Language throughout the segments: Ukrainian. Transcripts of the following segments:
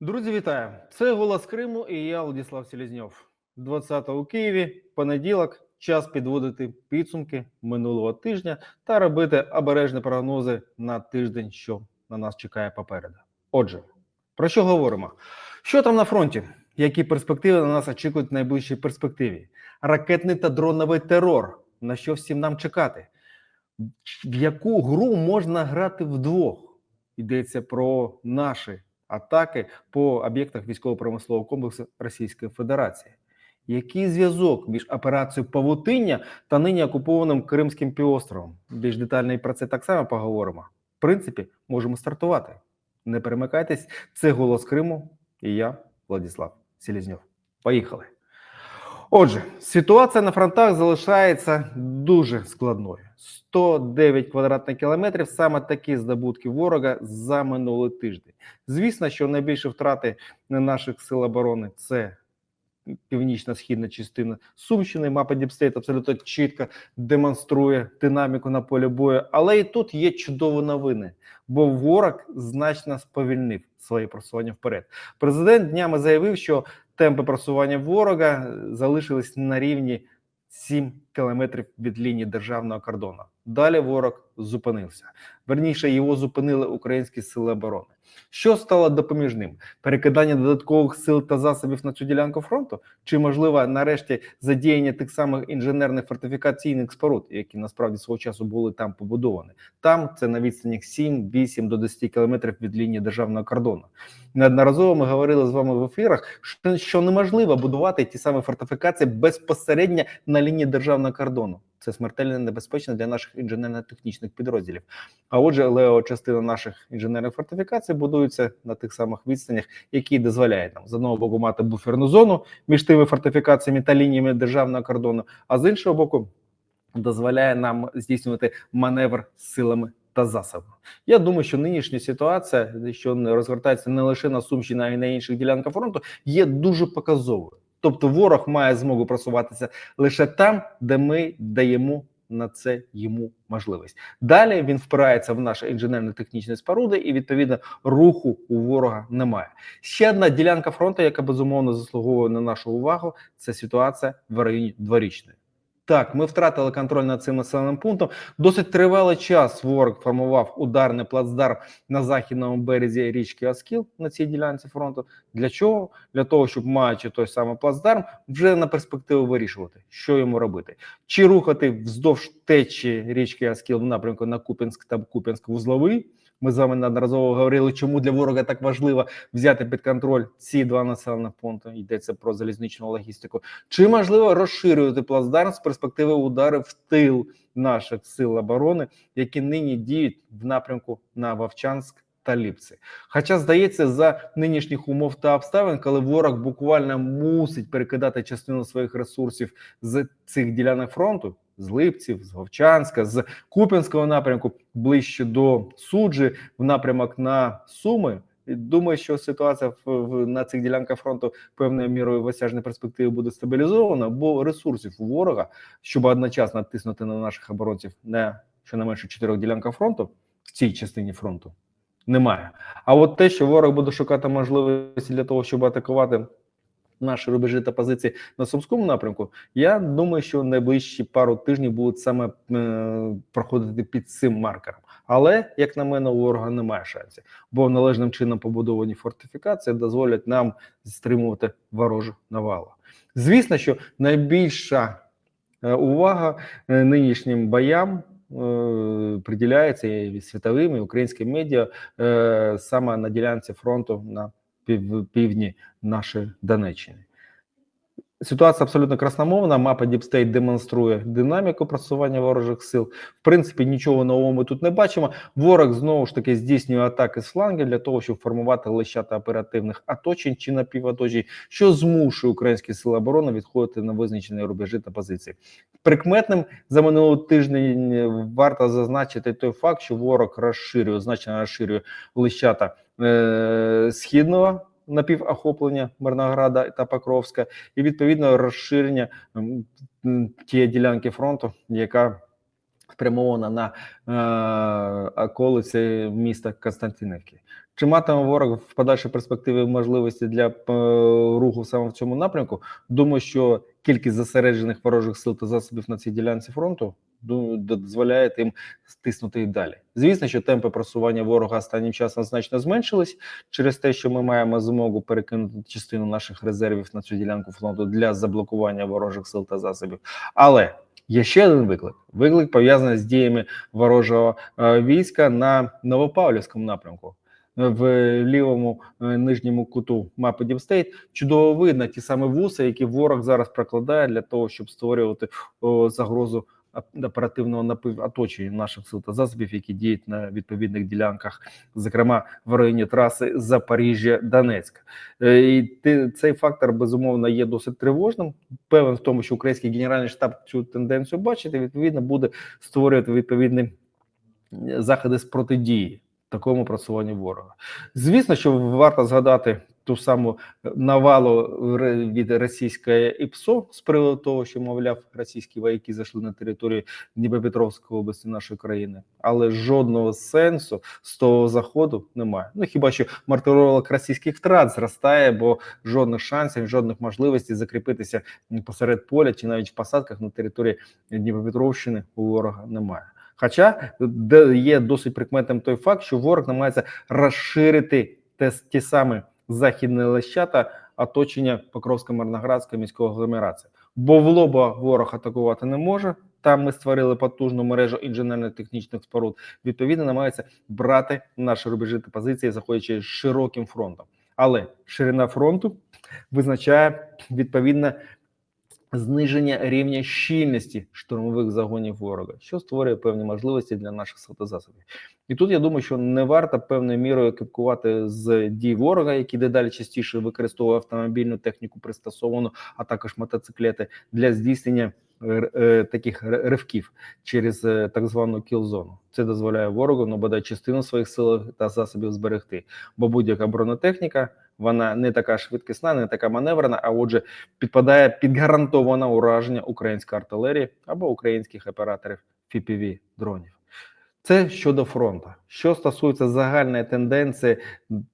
Друзі, вітаю! Це голос Криму і я Владислав Селезньов. 20 у Києві, понеділок, час підводити підсумки минулого тижня та робити обережні прогнози на тиждень, що на нас чекає попереду. Отже, про що говоримо? Що там на фронті? Які перспективи на нас очікують в найближчій перспективі? Ракетний та дроновий терор. На що всім нам чекати? В яку гру можна грати вдвох? Йдеться про наші атаки по об'єктах військово-промислового комплексу Російської Федерації. Який зв'язок між операцією Павутиння та нині окупованим Кримським півостровом? Більш детально і про це так само поговоримо. В принципі, можемо стартувати. Не перемикайтесь, це голос Криму і я, Владислав Селізньов. Поїхали. Отже, ситуація на фронтах залишається дуже складною. 109 квадратних кілометрів саме такі здобутки ворога за минулий тиждень. Звісно, що найбільші втрати наших сил оборони це північно-східна частина Сумщини. Мапа Діпстейт абсолютно чітко демонструє динаміку на полі бою. Але і тут є чудові новини, бо ворог значно сповільнив своє просування вперед. Президент днями заявив, що темпи просування ворога залишились на рівні 7 кілометрів від лінії державного кордону. Далі ворог зупинився. Верніше його зупинили українські сили оборони. Що стало допоміжним? Перекидання додаткових сил та засобів на цю ділянку фронту, чи можливо нарешті задіяння тих самих інженерних фортифікаційних споруд, які насправді свого часу були там побудовані. Там це на відстанях 7, 8 до 10 кілометрів від лінії державного кордону. Неодноразово ми говорили з вами в ефірах, що неможливо будувати ті самі фортифікації безпосередньо на лінії державного кордону. Це смертельно небезпечно для наших інженерно-технічних підрозділів. А отже, лео частина наших інженерних фортифікацій будується на тих самих відстанях, які дозволяють нам з одного боку мати буферну зону між тими фортифікаціями та лініями державного кордону, а з іншого боку, дозволяє нам здійснювати маневр силами та засобами. Я думаю, що нинішня ситуація, що розгортається не лише на Сумщині, а й на інших ділянках фронту, є дуже показовою. Тобто, ворог має змогу просуватися лише там, де ми даємо на це йому можливість. Далі він впирається в наші інженерно-технічні споруди, і відповідно руху у ворога немає. Ще одна ділянка фронту, яка безумовно заслуговує на нашу увагу, це ситуація в районі дворічної. Так, ми втратили контроль над цим населеним пунктом. Досить тривалий час ворог формував ударний плацдарм на західному березі річки Оскіл на цій ділянці фронту. Для чого? Для того, щоб маючи той самий плацдарм, вже на перспективу вирішувати, що йому робити, чи рухати вздовж течі річки Оскіл в напрямку на Купінськ та Купінськ-Вузловий. Ми з вами неодноразово говорили, чому для ворога так важливо взяти під контроль ці два населених пункти. Йдеться про залізничну логістику. Чи можливо розширювати плацдарм з перспективи ударів в тил наших сил оборони, які нині діють в напрямку на Вовчанськ та Ліпці? Хоча здається, за нинішніх умов та обставин, коли ворог буквально мусить перекидати частину своїх ресурсів з цих ділянок фронту з Липців, з Говчанська, з Куп'янського напрямку ближче до суджі в напрямок на Суми. Думаю, що ситуація в, на цих ділянках фронту певною мірою в осяжній перспективі буде стабілізована, бо ресурсів у ворога, щоб одночасно тиснути на наших оборонців на щонайменше чотирьох ділянках фронту в цій частині фронту, немає. А от те, що ворог буде шукати можливості для того, щоб атакувати наші рубежі та позиції на сумському напрямку. Я думаю, що найближчі пару тижнів будуть саме е, проходити під цим маркером. Але як на мене, у ворога немає шансів, бо належним чином побудовані фортифікації дозволять нам стримувати ворожу навалу. Звісно, що найбільша е, увага е, нинішнім боям. е, Приділяється і світовим і українським медіа саме на ділянці фронту на півдні нашої Донеччини. Ситуація абсолютно красномовна. Мапа Діпстейт демонструє динаміку просування ворожих сил. В принципі, нічого нового ми тут не бачимо. Ворог знову ж таки здійснює атаки з флангів для того, щоб формувати лищата оперативних оточень чи напівоточень, що змушує українські сили оборони відходити на визначені рубежі та позиції. Прикметним за минулий тиждень варто зазначити той факт, що ворог розширює, значно розширює лищата е, східного напівохоплення Мирнограда та Покровська, і відповідно розширення тієї ділянки фронту, яка спрямована на е, околиці міста Константинівки. Чи матиме ворог в подальшій перспективі можливості для е, руху саме в цьому напрямку? Думаю, що кількість зосереджених ворожих сил та засобів на цій ділянці фронту дозволяє їм стиснути і далі. Звісно, що темпи просування ворога останнім часом значно зменшились через те, що ми маємо змогу перекинути частину наших резервів на цю ділянку фронту для заблокування ворожих сил та засобів. Але є ще один виклик: виклик пов'язаний з діями ворожого е, війська на Новопавлівському напрямку. В лівому е, нижньому куту мапи Діпстейт чудово видно ті самі вуси, які ворог зараз прокладає для того, щоб створювати о, загрозу оперативного напив оточення наших сил та засобів, які діють на відповідних ділянках, зокрема в районі траси Запоріжжя Донецьк. Е, І цей фактор безумовно є досить тривожним. Певен в тому, що український генеральний штаб цю тенденцію бачить, і відповідно буде створювати відповідні е, заходи з протидії такому просуванню ворога. Звісно, що варто згадати ту саму навалу від російської ІПСО з приводу того, що мовляв російські вояки зайшли на територію Дніпропетровської області нашої країни, але жодного сенсу з того заходу немає. Ну хіба що мартиролог російських втрат зростає, бо жодних шансів, жодних можливостей закріпитися посеред поля чи навіть в посадках на території Дніпропетровщини у ворога немає. Хоча є досить прикметним той факт, що ворог намагається розширити те, ті самі західні лещата оточення Покровсько-Марноградської міської агломерації. Бо в лоба ворог атакувати не може. Там ми створили потужну мережу інженерно-технічних споруд. Відповідно, намагається брати наші рубежі та позиції, заходячи широким фронтом. Але ширина фронту визначає відповідно зниження рівня щільності штурмових загонів ворога, що створює певні можливості для наших сил та засобів. І тут я думаю, що не варто певною мірою кипкувати з дій ворога, який дедалі частіше використовує автомобільну техніку пристосовану, а також мотоциклети для здійснення е, е, таких ривків через е, так звану кіл-зону. Це дозволяє ворогу ну, бодай частину своїх сил та засобів зберегти, бо будь-яка бронетехніка вона не така швидкісна, не така маневрена, а отже, підпадає під гарантоване ураження української артилерії або українських операторів FPV дронів. Це щодо фронту. Що стосується загальної тенденції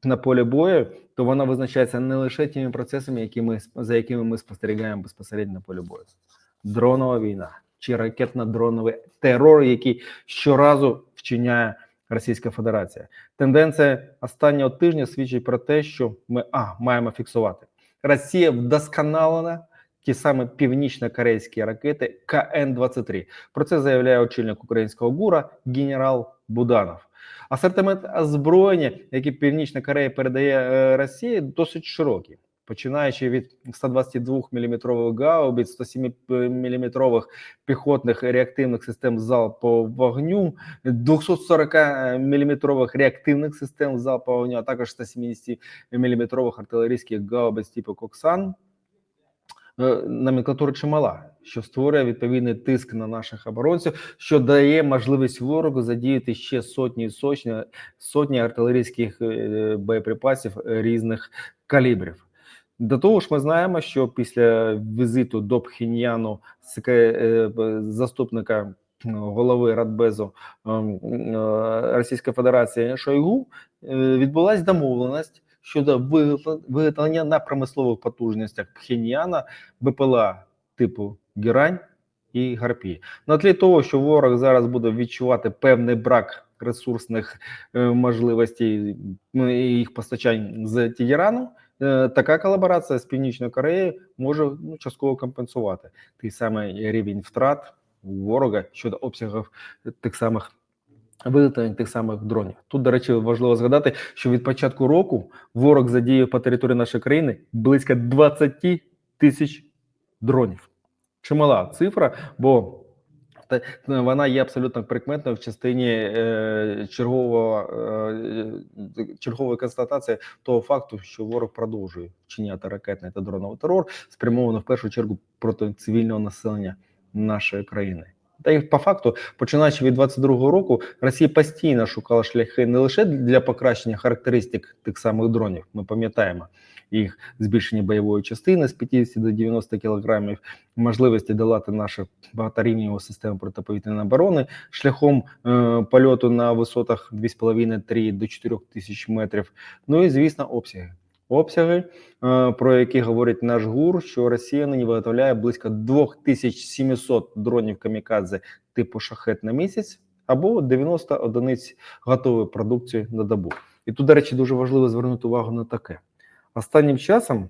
на полі бою, то вона визначається не лише тими процесами, які ми за якими ми спостерігаємо безпосередньо на полі бою. Дронова війна чи ракетно-дроновий терор, який щоразу вчиняє Російська Федерація. Тенденція останнього тижня свідчить про те, що ми а маємо фіксувати. Росія вдосконалена ті самі північно-корейські ракети КН-23. Про це заявляє очільник українського ГУРа генерал Буданов. Асортимент озброєння, який Північна Корея передає е, Росії, досить широкий. Починаючи від 122 мм гаубиць, 107 мм піхотних реактивних систем залпового вогню, 240 мм реактивних систем залпового вогню, а також 170 мм артилерійських гаубиць типу Коксан, е, номенклатура чимала, що створює відповідний тиск на наших оборонців, що дає можливість ворогу задіяти ще сотні сотні, сотні артилерійських е, боєприпасів е, різних калібрів. До того ж, ми знаємо, що після візиту до Пхеньяну е, заступника голови Радбезу е, Російської Федерації Шойгу е, відбулася домовленість щодо виготовлення- на промислових потужностях Пхеньяна БПЛА типу Герань і Гарпі. На тлі того, що ворог зараз буде відчувати певний брак ресурсних можливостей їх постачань з Тегерану, така колаборація з Північною Кореєю може ну, частково компенсувати той самий рівень втрат ворога щодо обсягів тих самих виготовлень тих самих дронів. Тут, до речі, важливо згадати, що від початку року ворог задіяв по території нашої країни близько 20 тисяч дронів. Чимала цифра, бо вона є абсолютно прикметною в частині е, чергового е, чергової констатації того факту, що ворог продовжує вчиняти ракетний та дроновий терор, спрямований в першу чергу проти цивільного населення нашої країни. Та й по факту, починаючи від 22-го року, Росія постійно шукала шляхи не лише для покращення характеристик тих самих дронів. Ми пам'ятаємо їх збільшення бойової частини з 50 до 90 кілограмів, можливості долати нашу багаторівневу систему протиповітряної оборони шляхом е, польоту на висотах 2,5-3 до 4 тисяч метрів. Ну і звісно, обсяги. Обсяги, е, про які говорить наш ГУР, що Росія нині виготовляє близько 2700 дронів камікадзе типу шахет на місяць або 90 одиниць готової продукції на добу. І тут, до речі, дуже важливо звернути увагу на таке. Останнім часом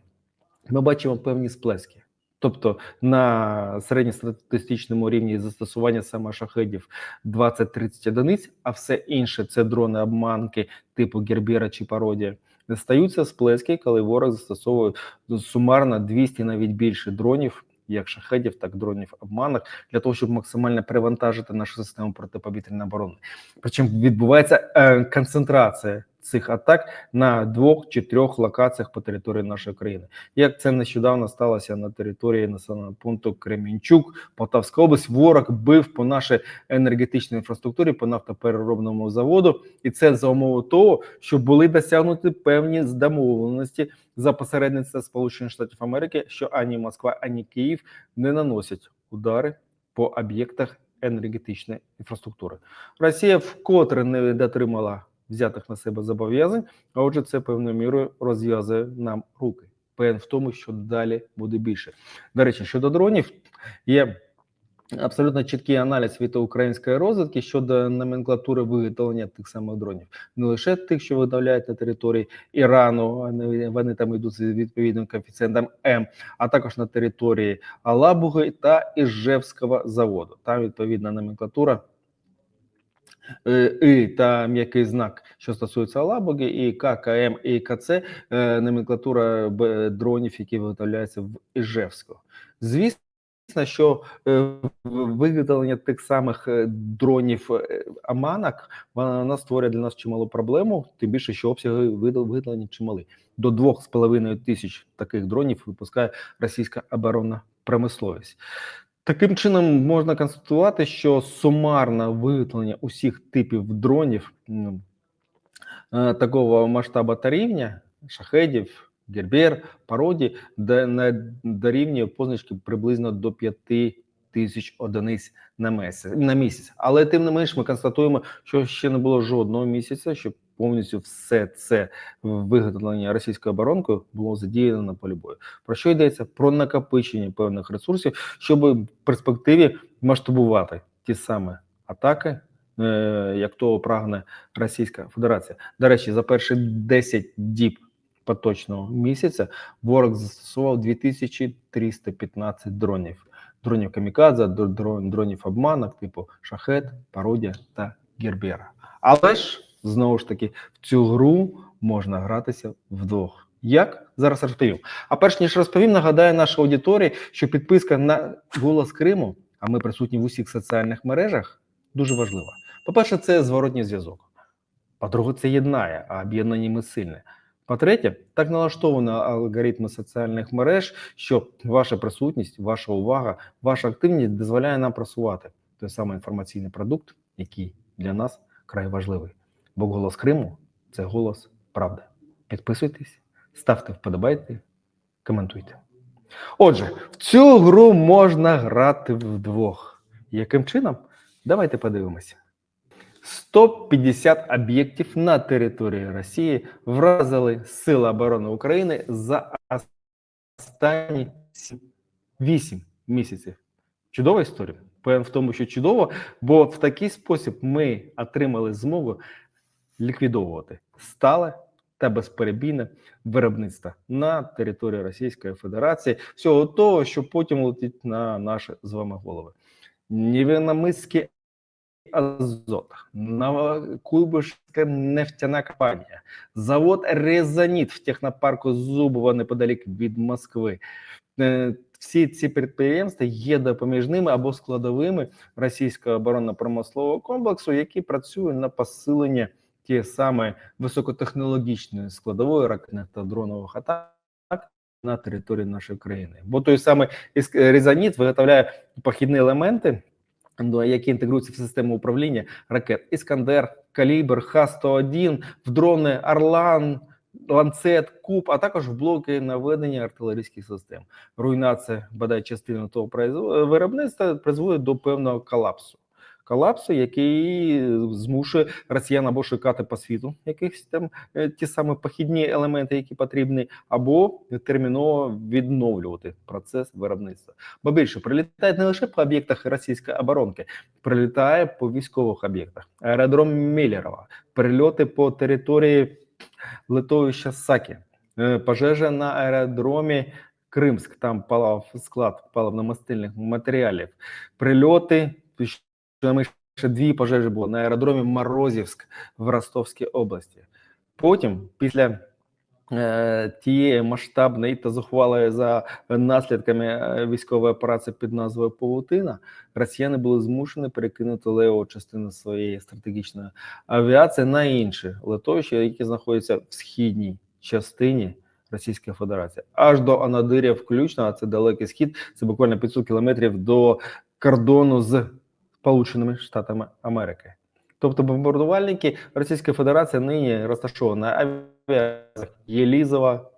ми бачимо певні сплески. Тобто на середньостатистичному рівні застосування саме шахедів 20-30 одиниць, а все інше це дрони обманки типу Гербера чи пародія. Стаються сплески, коли ворог застосовує сумарно 200 навіть більше дронів, як шахедів, так і дронів обманок, для того, щоб максимально перевантажити нашу систему протиповітряної оборони. Причому відбувається е, концентрація цих атак на двох чи трьох локаціях по території нашої країни. Як це нещодавно сталося на території населеного пункту Кремінчук, Полтавська область, ворог бив по нашій енергетичній інфраструктурі, по нафтопереробному заводу, і це за умови того, що були досягнуті певні домовленості за посередництва Сполучених Штатів Америки, що ані Москва, ані Київ не наносять удари по об'єктах енергетичної інфраструктури. Росія вкотре не дотримала взятих на себе зобов'язань, а отже, це певною мірою розв'язує нам руки. Певен в тому, що далі буде більше. До речі, щодо дронів, є абсолютно чіткий аналіз від української розвідки щодо номенклатури виготовлення тих самих дронів, не лише тих, що виготовляють на території Ірану, вони, там йдуть з відповідним коефіцієнтом М, а також на території Алабуги та Іжевського заводу. Там відповідна номенклатура І та м'який знак, що стосується Алабуги, і К, КМ і КЦ е, номенклатура дронів, які виготовляються в Іжевську. Звісно, що е, виготовлення тих самих е, дронів е, Аманок вона створює для нас чималу проблему, тим більше, що обсяги виготовлення чималі. До 2,5 тисяч таких дронів випускає російська оборонна промисловість. Таким чином можна констатувати, що сумарне виготовлення усіх типів дронів е, такого масштабу та рівня шахедів, гербер, пароді, де не дорівнює позначки приблизно до 5 тисяч одиниць на місяць. Але тим не менш, ми констатуємо, що ще не було жодного місяця, щоб повністю все це виготовлення російською оборонкою було задіяно на полі бою. Про що йдеться? Про накопичення певних ресурсів, щоб в перспективі масштабувати ті самі атаки, е, як того прагне Російська Федерація. До речі, за перші 10 діб поточного місяця ворог застосував 2315 дронів. Дронів камікадзе, др- дрон- дронів обманок, типу шахет, пародія та гербера. Але ж знову ж таки в цю гру можна гратися вдвох. Як зараз розповім. А перш ніж розповім, нагадаю нашій аудиторії, що підписка на голос Криму, а ми присутні в усіх соціальних мережах, дуже важлива. По-перше, це зворотній зв'язок. По-друге, це єднає, а об'єднані ми сильне. По-третє, так налаштовані алгоритми соціальних мереж, що ваша присутність, ваша увага, ваша активність дозволяє нам просувати той самий інформаційний продукт, який для нас край важливий. Бо голос Криму це голос правди. Підписуйтесь, ставте вподобайки, коментуйте. Отже, в цю гру можна грати вдвох. Яким чином? Давайте подивимося. 150 об'єктів на території Росії вразили Сили оборони України за останні 8 місяців. Чудова історія. Певен в тому, що чудово, бо в такий спосіб ми отримали змогу ліквідовувати стале та безперебійне виробництво на території Російської Федерації, всього того, що потім летить на наші з вами голови. Невиномисський Азот, Новокуйбышевская нефтяна компанія, завод Резоніт в технопарку Зубова неподалік від Москви. Е, Всі ці підприємства є допоміжними або складовими російського оборонно-промислового комплексу, які працюють на посилення тієї саме високотехнологічної складової ракетних та дронових атак на території нашої країни. Бо той самий Іск- Резоніт виготовляє похідні елементи які інтегруються в систему управління ракет Іскандер, Калібр, Х-101, в дрони Орлан, Ланцет, Куб, а також в блоки наведення артилерійських систем. Руйнація бодай частини того виробництва призводить до певного колапсу. Колапсу, який змушує росіян або шукати по світу якихось там е, ті самі похідні елементи, які потрібні, або терміново відновлювати процес виробництва. Бо більше прилітає не лише по об'єктах російської оборонки, прилітає по військових об'єктах. Аеродром Міллерова, перельоти по території литовища Сакі, е, пожежа на аеродромі Кримськ, там палав склад паливно-мастильних матеріалів, прильоти, щонайменше дві пожежі було на аеродромі Морозівськ в Ростовській області. Потім, після е, тієї масштабної та зухвалої за наслідками е, військової операції під назвою Павутина, росіяни були змушені перекинути леву частину своєї стратегічної авіації на інші литовища, які знаходяться в східній частині Російської Федерації, аж до Анадиря включно, а це далекий схід, це буквально 500 кілометрів до кордону з Сполученими Штатами Америки. Тобто бомбардувальники Російської Федерації нині розташовані на авіаціях Єлізова,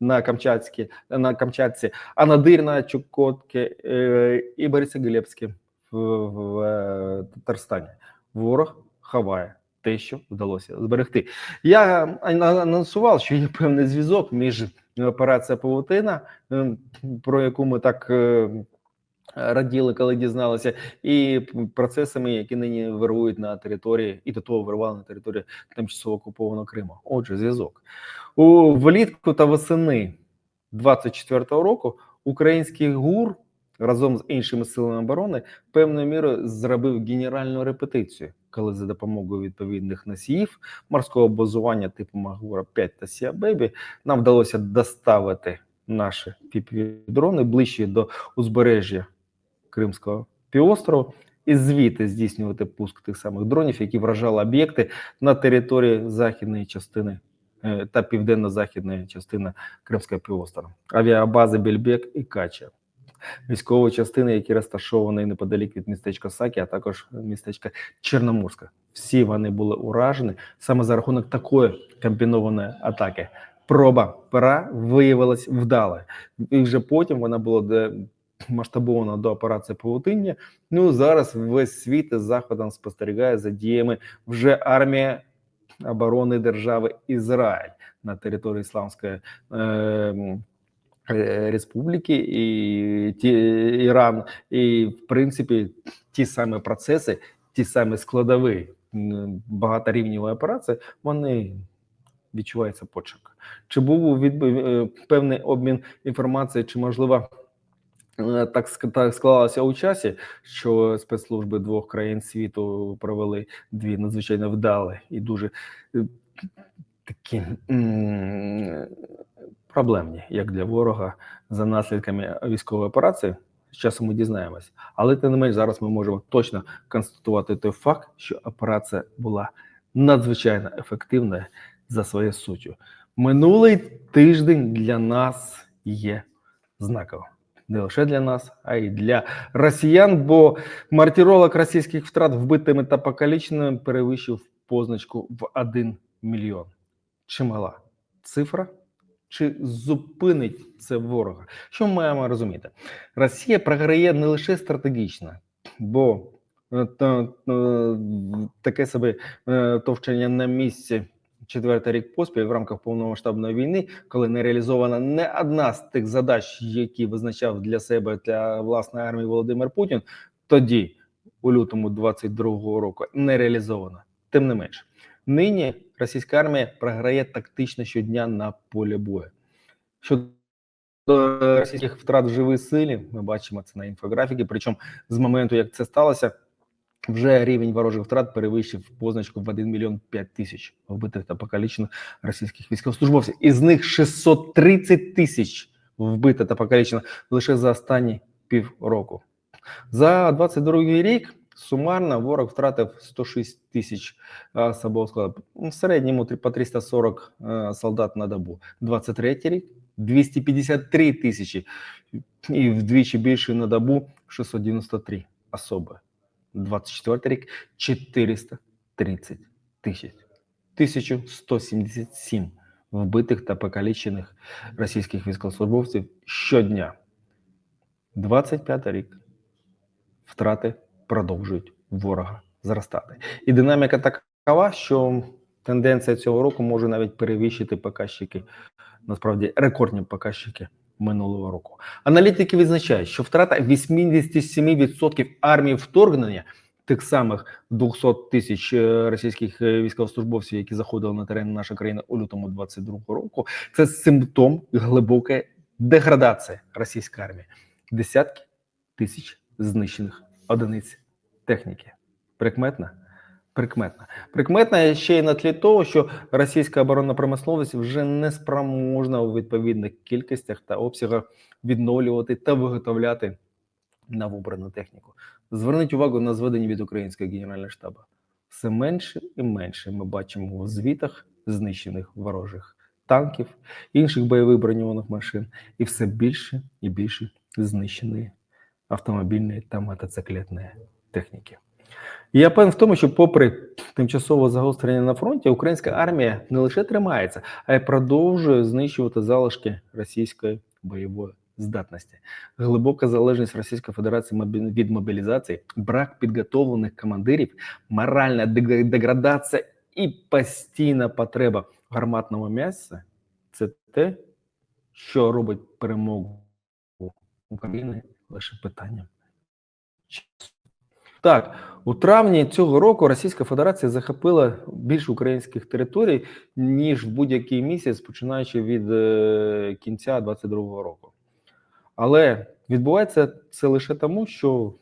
на Камчатській, на Камчатці, Анадир на Чукотці е, і Борисоглебське в, в, е, Татарстані. Ворог ховає те, що вдалося зберегти. Я анонсував, що є певний зв'язок між операцією Павутина, е, про яку ми так е, раділи, коли дізналися, і процесами, які нині вирують на території, і до того вирували на території тимчасово окупованого Криму. Отже, зв'язок у влітку та восени 24-го року український ГУР разом з іншими силами оборони певною мірою зробив генеральну репетицію, коли за допомогою відповідних носіїв морського базування типу Магура 5 та Сіабебі нам вдалося доставити наші піпі-дрони ближче до узбережжя Кримського півострову і звідти здійснювати пуск тих самих дронів, які вражали об'єкти на території західної частини е, та південно-західної частини Кримського півострова, авіабази Бельбек і Кача. Військові частини, які розташовані неподалік від містечка Сакі, а також містечка Чорноморська. Всі вони були уражені саме за рахунок такої комбінованої атаки. Проба пера виявилась вдалою. І вже потім вона була масштабована до операції Павутиння. Ну зараз весь світ із заходом спостерігає за діями вже армія оборони держави Ізраїль на території Ісламської е, е, Республіки і ті, Іран, і в принципі ті самі процеси, ті самі складові м, багаторівневої операції, вони відчувається почерк. Чи був від е, певний обмін інформацією, чи можливо так, ск- так склалося у часі, що спецслужби двох країн світу провели дві надзвичайно вдалі і дуже е, такі проблемні, як для ворога, за наслідками військової операції. З часом ми дізнаємось, але тим не менш зараз ми можемо точно констатувати той факт, що операція була надзвичайно ефективною за своєю суттю. Минулий тиждень для нас є знаковим. Не лише для нас, а й для росіян, бо мартіролог російських втрат вбитими та покаліченими перевищив позначку в 1 мільйон. Чимала цифра? Чи зупинить це ворога? Що ми маємо розуміти? Росія програє не лише стратегічно, бо е, е, таке собі е, товчення на місці четвертий рік поспіль в рамках повномасштабної війни, коли не реалізована не одна з тих задач, які визначав для себе для власної армії Володимир Путін, тоді, у лютому 22-го року, не реалізована. Тим не менш, нині російська армія програє тактично щодня на полі бою. Щодо російських втрат в живій силі, ми бачимо це на інфографіки. Причому з моменту, як це сталося, вже рівень ворожих втрат перевищив позначку в 1 мільйон 5 тисяч вбитих та покалічених російських військовослужбовців. Із них 630 тисяч вбито та покалічено лише за останні півроку. За 22 рік сумарно ворог втратив 106 тисяч е, особового складу. В середньому по 340 е, солдат на добу. 23 рік 253 тисячі і вдвічі більше на добу 693 особи. 24 рік 430 тисяч. 1177 вбитих та покалічених російських військовослужбовців щодня. 25 рік втрати продовжують ворога зростати. І динаміка такова, що тенденція цього року може навіть перевищити показчики, насправді рекордні показчики минулого року. Аналітики відзначають, що втрата 87% армії вторгнення. Тих самих 200 тисяч е, російських е, військовослужбовців, які заходили на терен нашої країни у лютому 22 року, це симптом глибокої деградації російської армії. Десятки тисяч знищених одиниць техніки. Прикметна? Прикметна. Прикметна ще й на тлі того, що російська оборонна промисловість вже не спроможна у відповідних кількостях та обсягах відновлювати та виготовляти новобрану техніку. Зверніть увагу на зведення від українського генерального штабу. Все менше і менше ми бачимо у звітах знищених ворожих танків, інших бойових броньованих машин, і все більше і більше знищеної автомобільної та мотоциклетної техніки. І я певен в тому, що, попри тимчасове загострення на фронті, українська армія не лише тримається, а й продовжує знищувати залишки російської бойової здатності. Глибока залежність Російської Федерації від мобілізації, брак підготовлених командирів, моральна деградація і постійна потреба в гарматному м'ясі це те, що робить перемогу України лише питанням часу. Так, у травні цього року Російська Федерація захопила більше українських територій, ніж в будь-який місяць, починаючи від е, кінця 22-го року. Але відбувається це лише тому, що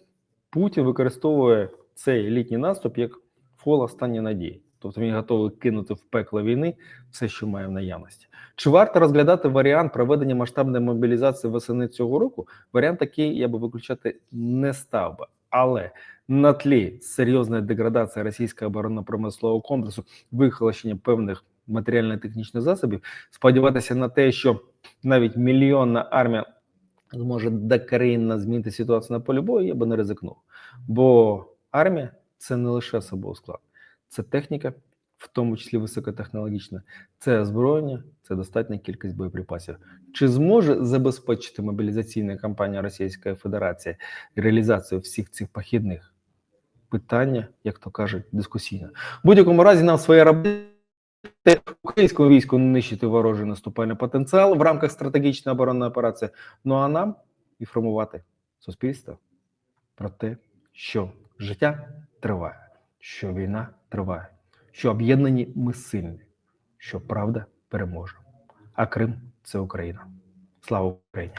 Путін використовує цей літній наступ як фол останньої надії. Тобто він готовий кинути в пекло війни все, що має в наявності. Чи варто розглядати варіант проведення масштабної мобілізації восени цього року? Варіант такий я би виключати не став би. Але на тлі серйозної деградації російського оборонно-промислового комплексу, вихолощення певних матеріально-технічних засобів, сподіватися на те, що навіть мільйонна армія зможе докорінно змінити ситуацію на полі бою, я би не ризикнув. Бо армія це не лише особовий склад, це техніка, в тому числі високотехнологічна, це озброєння, це достатня кількість боєприпасів. Чи зможе забезпечити мобілізаційна кампанія Російської Федерації реалізацію всіх цих похідних? Питання, як то кажуть, дискусійне. В будь-якому разі нам своя робота українському війську нищити ворожий наступальний потенціал в рамках стратегічної оборонної операції. Ну а нам інформувати суспільство про те, що життя триває, що війна триває, що об'єднані ми сильні, що правда переможе. А Крим це Україна. Слава Україні!